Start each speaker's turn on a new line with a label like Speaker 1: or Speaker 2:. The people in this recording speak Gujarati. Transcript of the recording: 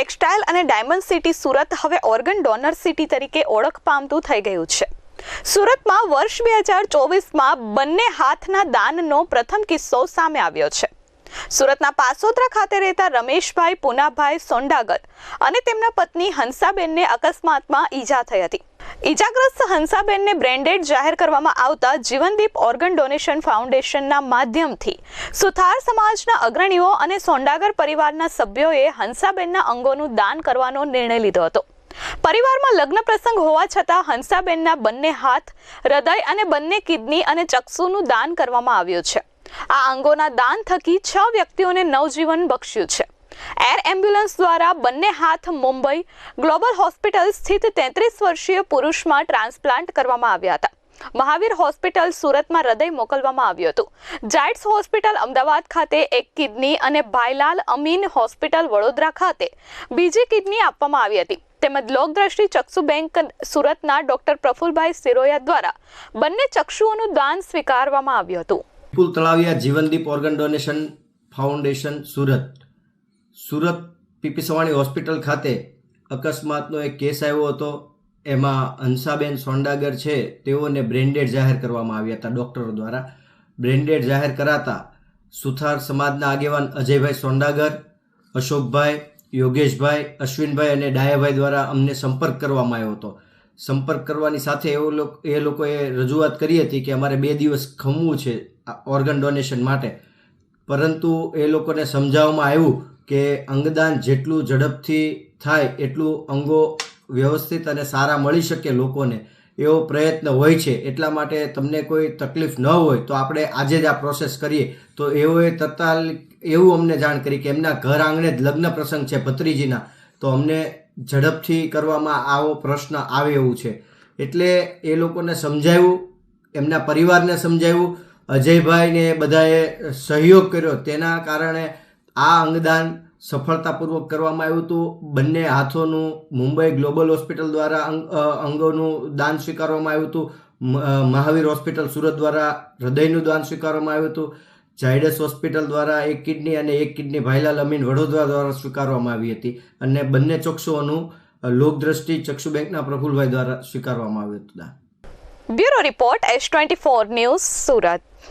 Speaker 1: ટેક્સટાઇલ અને ડાયમંડ સિટી સુરત હવે ઓર્ગન ડોનર સિટી તરીકે ઓળખ પામતું થઈ ગયું છે. સુરતમાં વર્ષ બે હજાર ચોવીસમાં બંને હાથના દાનનો પ્રથમ કિસ્સો સામે આવ્યો છે. સુરતના પાસોદરા ખાતે રહેતા રમેશભાઈ પુનાભાઈ સોંડાગર અને તેમના પત્ની હંસાબેનને અકસ્માતમાં ઈજા થઈ હતી. ઈજાગ્રસ્ત હંસાબેનને બ્રેન્ડેડ જાહેર કરવામાં આવતા જીવનદીપ ઓર્ગન ડોનેશન ફાઉન્ડેશનના માધ્યમથી સુથાર સમાજના અગ્રણીઓ અને સોંડાગર પરિવારના સભ્યોએ હંસાબેનના અંગોનું દાન કરવાનો નિર્ણય લીધો હતો. પરિવારમાં લગ્ન પ્રસંગ હોવા છતાં હંસાબેનના બંને હાથ, હૃદય અને બંને કિડની અને ચક્ષુનું દાન કરવામાં આવ્યું છે. આ અંગોના દાન થકી છ વ્યક્તિઓને નવજીવન બક્ષ્યું છે. એર એમ્બ્યુલન્સ દ્વારા બંને હાથ મુંબઈ ગ્લોબલ હોસ્પિટલ સ્થિત તેત્રીસ વર્ષીય પુરુષમાં ટ્રાન્સપ્લાન્ટ કરવામાં આવ્યા હતા. મહાવીર હોસ્પિટલ સુરતમાં હૃદય મોકલવામાં આવ્યું હતું. જાઇટ્સ હોસ્પિટલ અમદાવાદ ખાતે એક કિડની અને ભાઈલાલ અમીન હોસ્પિટલ વડોદરા ખાતે બીજી કિડની આપવામાં આવી હતી. તેમજ લોકદ્રષ્ટિ ચક્ષુ બેંક સુરતના ડોક્ટર પ્રફુલભાઈ સિરોયા દ્વારા બંને ચક્ષુઓનું દાન સ્વીકારવામાં આવ્યું હતું.
Speaker 2: Talaviya Jivandeep organ donation foundation Surat. Surat P P Savani hospital ખાતે અકસ્માતનો એક કેસ આવ્યો હતો. એમાં હંસાબેન સોંડાગર છે, તેઓને બ્રેન્ડેડ જાહેર કરવામાં આવ્યા હતા ડૉક્ટરો દ્વારા. બ્રેન્ડેડ જાહેર કરાતા સુથાર સમાજના આગેવાન અજયભાઈ સોંડાગર, અશોકભાઈ, યોગેશભાઈ, અશ્વિનભાઈ અને ડાયાભાઈ દ્વારા અમને સંપર્ક કરવામાં આવ્યો હતો. સંપર્ક કરવાની સાથે એવો એ લોકોએ રજૂઆત કરી હતી કે અમારે બે દિવસ ખમવું છે ઓર્ગન ડોનેશન માટે. પરંતુ એ લોકોને સમજાવવામાં આવ્યું કે અંગદાન જેટલું ઝડપથી થાય એટલું અંગો વ્યવસ્થિત અને સારા મળી શકે લોકોને, એવો પ્રયત્ન હોય છે. એટલા માટે તમને કોઈ તકલીફ ન હોય તો આપણે આજે જ આ પ્રોસેસ કરીએ. તો એઓએ તત્કાલ એવું અમને જાણ કરી કે એમના ઘર આંગણે જ લગ્ન પ્રસંગ છે ભત્રીજીના. તો અમને ઝડપથી કરવામાં આવો પ્રશ્ન આવે એવું છે. એટલે એ લોકોને સમજાવ્યું એમના પરિવારને સમજાવ્યું અજયભાઈને બધાએ સહયોગ કર્યો. તેના કારણે આ અંગદાન સફળતાપૂર્વક કરવામાં આવ્યું હતું. બંને હાથોનું મુંબઈ ગ્લોબલ હોસ્પિટલ દ્વારા અંગોનું દાન સ્વીકારવામાં આવ્યું હતું. મહાવીર હોસ્પિટલ સુરત દ્વારા હૃદયનું દાન સ્વીકારવામાં આવ્યું હતું. ઝાયડસ હોસ્પિટલ દ્વારા એક કિડની અને એક કિડની ભાઈલાલ અમીન વડોદરા દ્વારા સ્વીકારવામાં આવી હતી અને બંને ચક્ષુઓનું લોકદ્રષ્ટિ ચક્ષુ બેંકના પ્રફુલભાઈ દ્વારા સ્વીકારવામાં આવ્યું હતું
Speaker 1: bureau report S twenty four news Surat.